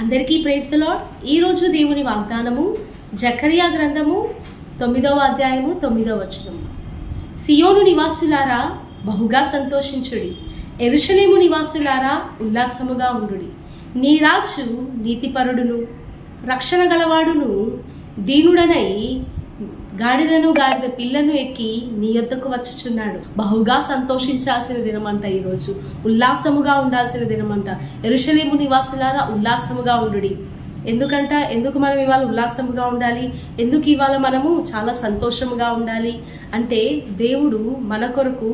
అందరికీ ప్రేస్తులో ఈరోజు దేవుని వాగ్దానము జకరియా గ్రంథము తొమ్మిదవ అధ్యాయము తొమ్మిదవ వచనము. సియోను నివాసులారా బహుగా సంతోషించుడి. ఎరుషలేము నివాసులారా ఉల్లాసముగా ఉండుడి. నీ రాజు నీతిపరుడును రక్షణ గలవాడును దీనుడనై గాడిదను గాడిద పిల్లను ఎక్కి నీ యొద్దకు వచ్చుచున్నాడు. బహుగా సంతోషించాల్సిన దినమంట ఈరోజు ఉల్లాసముగా ఉండాల్సిన దినమంట ఎరుషలేము నివాసులారా ఉల్లాసముగా ఉండుడి. ఎందుకంట? ఎందుకు మనం ఇవాళ ఉల్లాసముగా ఉండాలి? ఎందుకు ఇవాళ మనము చాలా సంతోషముగా ఉండాలి? అంటే దేవుడు మన కొరకు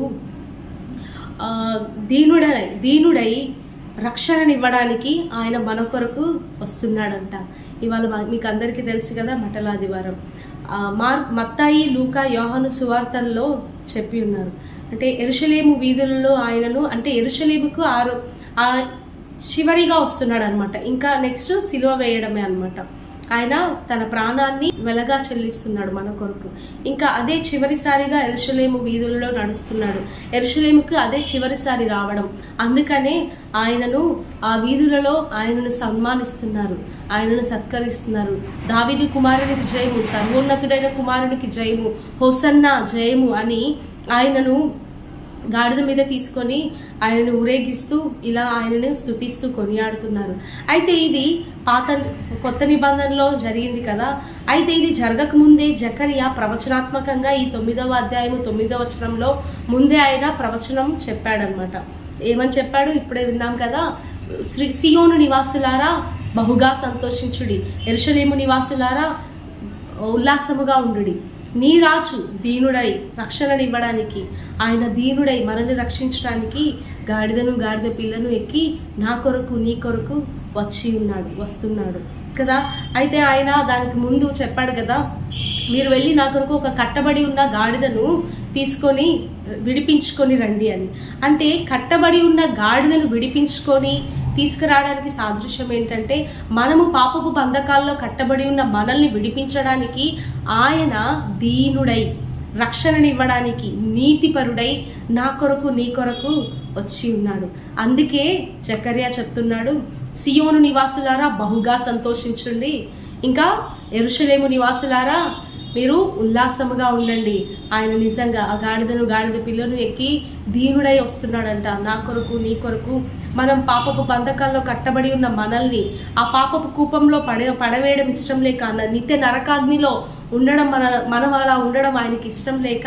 దీనుడై దీనుడై రక్షణనివ్వడానికి ఆయన మన కొరకు వస్తున్నాడంట. ఇవాళ మీకు అందరికీ తెలుసు కదా మటలాదివారం మార్ మత్తాయి లూకా యోహను సువార్తల్లో చెప్పి ఉన్నారు. అంటే ఎరుషలేము వీధులలో ఆయనను అంటే ఎరుషలేముకు ఆరు ఆ చివరిగా వస్తున్నాడు అనమాట ఇంకా నెక్స్ట్ సిలువ వేయడమే అనమాట ఆయన తన ప్రాణాన్ని వెలగా చెల్లిస్తున్నాడు మన కొరకు. ఇంకా అదే చివరిసారిగా ఎరుషలేము వీధులలో నడుస్తున్నాడు. ఎరుషలేముకు అదే చివరిసారి రావడం. అందుకనే ఆయనను ఆ వీధులలో ఆయనను సన్మానిస్తున్నారు. ఆయనను సత్కరిస్తున్నారు. దావిది కుమారునికి జయము సర్వోన్నతుడైన కుమారునికి జయము హోసన్న జయము అని ఆయనను గాడిద మీద తీసుకొని ఆయనను ఊరేగిస్తూ ఇలా ఆయనను స్థుతిస్తూ కొనియాడుతున్నారు. అయితే ఇది పాత కొత్త నిబంధనలో జరిగింది కదా. అయితే ఇది జరగక ముందే జకరియా ప్రవచనాత్మకంగా ఈ తొమ్మిదవ అధ్యాయము తొమ్మిదవ వచనంలో ముందే ఆయన ప్రవచనం చెప్పాడనమాట ఏమని చెప్పాడు? ఇప్పుడే విన్నాం కదా. శ్రీ సియోను నివాసులారా బహుగా సంతోషించుడి. ఎరుషలేము నివాసులారా ఉల్లాసముగా ఉండుడి. నీ రాజు దీనుడై రక్షణనివ్వడానికి ఆయన దీనుడై మనల్ని రక్షించడానికి గాడిదను గాడిద పిల్లను ఎక్కి నా కొరకు నీ కొరకు వచ్చి ఉన్నాడు వస్తున్నాడు. కదా? అయితే ఆయన దానికి ముందు చెప్పాడు కదా మీరు వెళ్ళి నా కొరకు ఒక కట్టబడి ఉన్న గాడిదను తీసుకొని విడిపించుకొని రండి అని. అంటే కట్టబడి ఉన్న గాడిదను విడిపించుకొని తీసుకురావడానికి సాదృశ్యం ఏంటంటే మనము పాపపు బంధకాల్లో కట్టబడి ఉన్న మనల్ని విడిపించడానికి ఆయన దీనుడై రక్షణనివ్వడానికి నీతిపరుడై నా కొరకు నీ కొరకు వచ్చి ఉన్నాడు. అందుకే చకర్య చెప్తున్నాడు సియోను నివాసులారా బహుగా సంతోషించండి. ఇంకా ఎరుషలేము నివాసులారా మీరు ఉల్లాసముగా ఉండండి. ఆయన నిజంగా ఆ గాడిదను గాడిద పిల్లను ఎక్కి దీనుడై వస్తున్నాడంట. నా కొరకు నీ కొరకు మనం పాపపు బంధకాల్లో కట్టబడి ఉన్న మనల్ని ఆ పాపపు కూపంలో పడే పడవేయడం ఇష్టం లేక నిత్య నరకాగ్నిలో ఉండడం మన మనం అలా ఉండడం ఆయనకి ఇష్టం లేక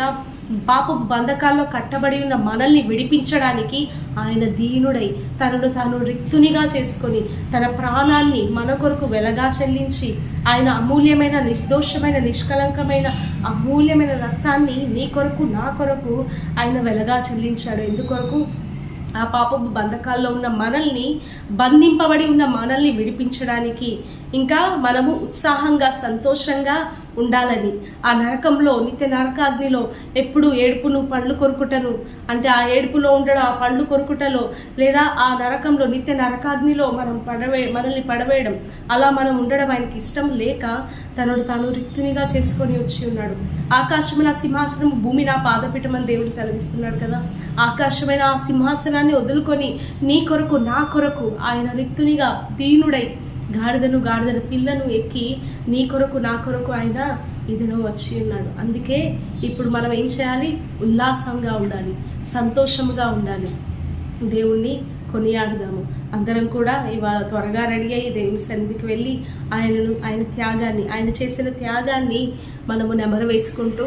పాపపు బంధకాల్లో కట్టబడి ఉన్న మనల్ని విడిపించడానికి ఆయన దీనుడై తనను తాను రిక్తునిగా చేసుకొని తన ప్రాణాన్ని మన కొరకు వెలగా చెల్లించి ఆయన అమూల్యమైన నిర్దోషమైన నిష్కలంకమైన అమూల్యమైన రక్తాన్ని నీ కొరకు నా కొరకు ఆయన వెలగా చెల్లించాడు. ఎందుకొరకు? ఆ పాపపు బంధకాల్లో ఉన్న మనల్ని బంధింపబడి ఉన్న మనల్ని విడిపించడానికి. ఇంకా మనము ఉత్సాహంగా సంతోషంగా ఉండాలని. ఆ నరకంలో నిత్య నరకాగ్నిలో ఎప్పుడు ఏడుపును పండ్లు కొరుకుటను. అంటే ఆ ఏడుపులో ఉండడం ఆ పండ్లు కొరుకుటలో లేదా ఆ నరకంలో నిత్య నరకాగ్నిలో మనం పడవే మనల్ని పడవేయడం. అలా మనం ఉండడం ఆయనకి ఇష్టం లేక తనను తాను రిక్తునిగా చేసుకొని వచ్చి ఉన్నాడు. ఆకాశమైన సింహాసనం భూమి నా పాదపీఠమని దేవుడు సెలవిస్తున్నాడు కదా. ఆకాశమైన ఆ సింహాసనాన్ని వదులుకొని నీ కొరకు నా కొరకు ఆయన రిక్తునిగా దీనుడై గాడిదను గాడిదను పిల్లను ఎక్కి నీ కొరకు నా కొరకు ఆయన ఇదినో వచ్చి ఉన్నాడు. అందుకే ఇప్పుడు మనం ఏం చేయాలి? ఉల్లాసంగా ఉండాలి సంతోషంగా ఉండాలి. దేవుణ్ణి కొనియాడదాము. అందరం కూడా ఇవాళ త్వరగా రెడీ అయ్యి దేవుని సన్నిధికి వెళ్ళి ఆయనను ఆయన త్యాగాన్ని ఆయన చేసిన త్యాగాన్ని మనము నెమరు వేసుకుంటూ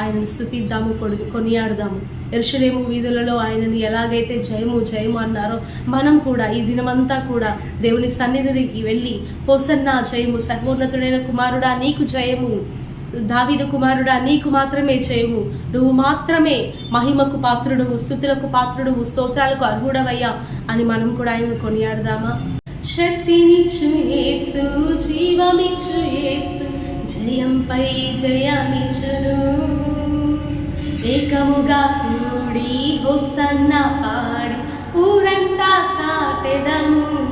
ఆయనను స్థుతిద్దాము కొడి కొనియాడదాము. ఎరుషులేము వీధులలో ఆయనను ఎలాగైతే జయము జయము అన్నారో మనం కూడా ఈ దినమంతా కూడా దేవుని సన్నిధికి వెళ్ళి పోసన్న జయము సర్వోన్నతుడైన కుమారుడా నీకు జయము. దావీదు కుమారుడా నీకు మాత్రమే చేయవు నువ్వు మాత్రమే మహిమకు పాత్రుడు స్థుతులకు పాత్రుడు స్తోత్రాలకు అర్హుడవయ్యా అని మనం కూడా ఆయన కొనియాడదామా? శక్తినిచ్చు యేసు జీవమిచ్చు యేసు జయంపై జయమిచ్చును. ఏకముగా కూడి హొసన్న పాడి ఊరంతా చాటెదము.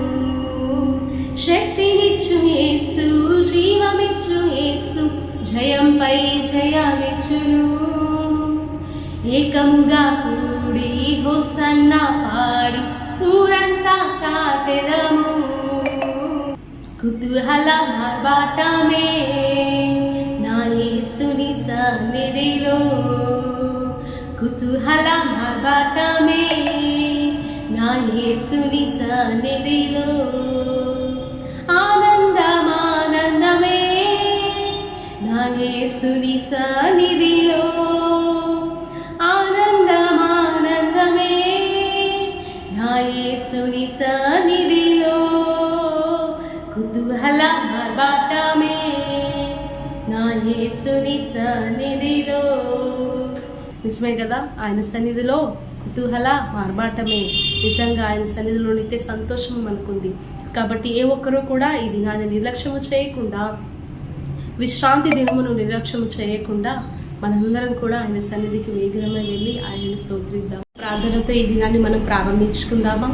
శక్తి జయమిచ్చును. ఏకముగా కూడి హొసన్న పాడి ఊరంతా చాటెదము. కుతూహల మార్బాటమే నా యేసుని సన్నిధిలో. కుతూహల మార్బాటమే నా యేసుని సన్నిధిలో. ఆన యేసుని సన్నిధిలో. ఆనందమానందమే నా యేసుని సన్నిధిలో. కుతూహల మార్బాటమే నా యేసుని సన్నిధిలో. నిజమే కదా? ఆయన సన్నిధిలో కుతూహల మార్బాటమే. నిజంగా ఆయన సన్నిధిలో నిత్య సంతోషం అనుకుంది కాబట్టి ఏ ఒక్కరూ కూడా ఈ దినాన్ని నిర్లక్ష్యము చేయకుండా విశ్రాంతి దినమును నిర్లక్ష్యము చేయకుండా మనందరం కూడా ఆయన సన్నిధికి వేగరమై వెళ్ళి ఆయనను స్తోత్రిద్దాం. ప్రార్థనతో ఈ దినాన్ని మనం ప్రారంభించుకుందామా?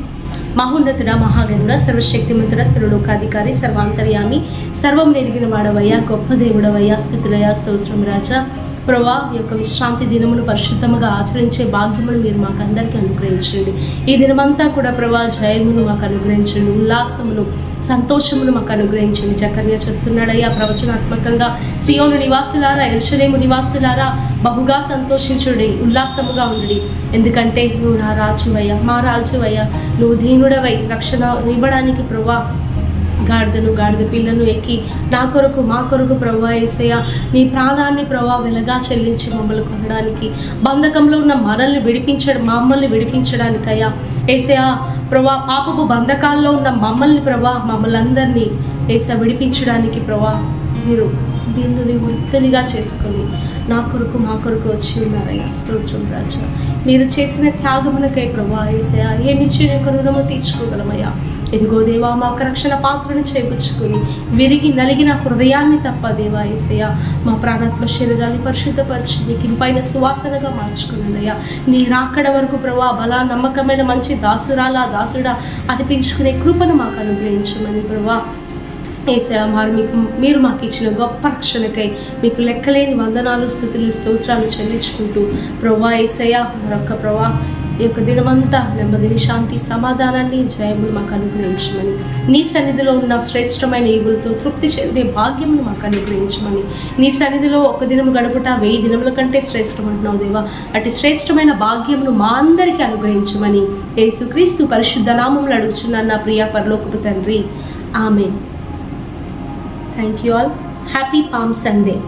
మహోన్నతుడ మహాగణుడ సర్వశక్తిమంతుడ సర్వలోకాధికారి సర్వాంతర్యామి సర్వం ఎరిగిన వాడవయ్యా గొప్ప దేవుడవయ్యా స్థుతులయ స్తోత్రం రాజా. ప్రభా ఈ యొక్క విశ్రాంతి దినమును పరిశుద్ధముగా ఆచరించే భాగ్యమును మీరు మాకు అందరికీ అనుగ్రహించండి. ఈ దినమంతా కూడా ప్రభా జయమును మాకు అనుగ్రహించండి ఉల్లాసమును సంతోషమును మాకు అనుగ్రహించండి. చక్కర్య చెప్తున్నాడయ్యా ప్రవచనాత్మకంగా సియోను నివాసులారా ఎరుషలేము నివాసులారా బహుగా సంతోషించుడి ఉల్లాసముగా ఉండి ఎందుకంటే నువ్వు నా రాజువయ్యా మా రాజువయ్యా నువ్వు దీనుడవై రక్షణ ఇవ్వడానికి ప్రభా గాడిదను గాడిద పిల్లను ఎక్కి నా కొరకు మా కొరకు ప్రభా ఏసయ్య నీ ప్రాణాన్ని ప్రభా వెలగా చెల్లించి మమ్మల్ని కొనడానికి. బంధకంలో ఉన్న మనల్ని విడిపించడం మమ్మల్ని విడిపించడానికయ్యా. ఏసయ్య ప్రభా పాపపు బంధకాల్లో ఉన్న మమ్మల్ని ప్రభా మమ్మల్ని అందరినీ ఏస విడిపించడానికి ప్రభా మీరు దీన్ని వృత్తినిగా చేసుకొని నా కొరకు మా కొరకు వచ్చి ఉన్నారయ్యా. స్తోత్రం రాజా. మీరు చేసిన త్యాగములకై ప్రభా ఏసయా ఏమిచ్చి యొక్క రుణము తీర్చుకోగలమయ్యా. ఇదిగో దేవా మాకు రక్షణ పాత్రను చేపుచ్చుకొని విరిగి నలిగిన హృదయాన్ని తప్ప దేవా ఏసయ్య మా ప్రాణాత్మ శరీరాన్ని పరిశుద్ధపరిచి నీకు ఇంపైన సువాసనగా మార్చుకున్నానయ్యా నీ రాకడ వరకు ప్రభా బలా నమ్మకమైన మంచి దాసురాలా దాసుడా అనిపించుకునే కృపను మాకు అనుగ్రహించమని ప్రభా ఏసయా మారు మీకు మీరు మాకు ఇచ్చిన గొప్ప రక్షణకై మీకు లెక్కలేని వందనాలు స్థుతులు స్తోత్రాలు చెల్లించుకుంటూ ప్రభా ఏసయ్య మరొక్క ప్రభా ఈ యొక్క దినమంతా నెమ్మదిని శాంతి సమాధానాన్ని జయములు మాకు అనుగ్రహించమని నీ సన్నిధిలో ఉన్న శ్రేష్టమైన ఈవులతో తృప్తి చెందే భాగ్యమును మాకు అనుగ్రహించమని నీ సన్నిధిలో ఒక దినం గడుపుట వెయ్యి దినముల కంటే శ్రేష్టం అంటున్నావు దేవా. అటు శ్రేష్టమైన భాగ్యమును మా అందరికీ అనుగ్రహించమని యేసుక్రీస్తు పరిశుద్ధ నామములు అడుగుచున్నాను నా ప్రియ పరలోకపు తండ్రి. ఆమె Thank you all. Happy Palm Sunday.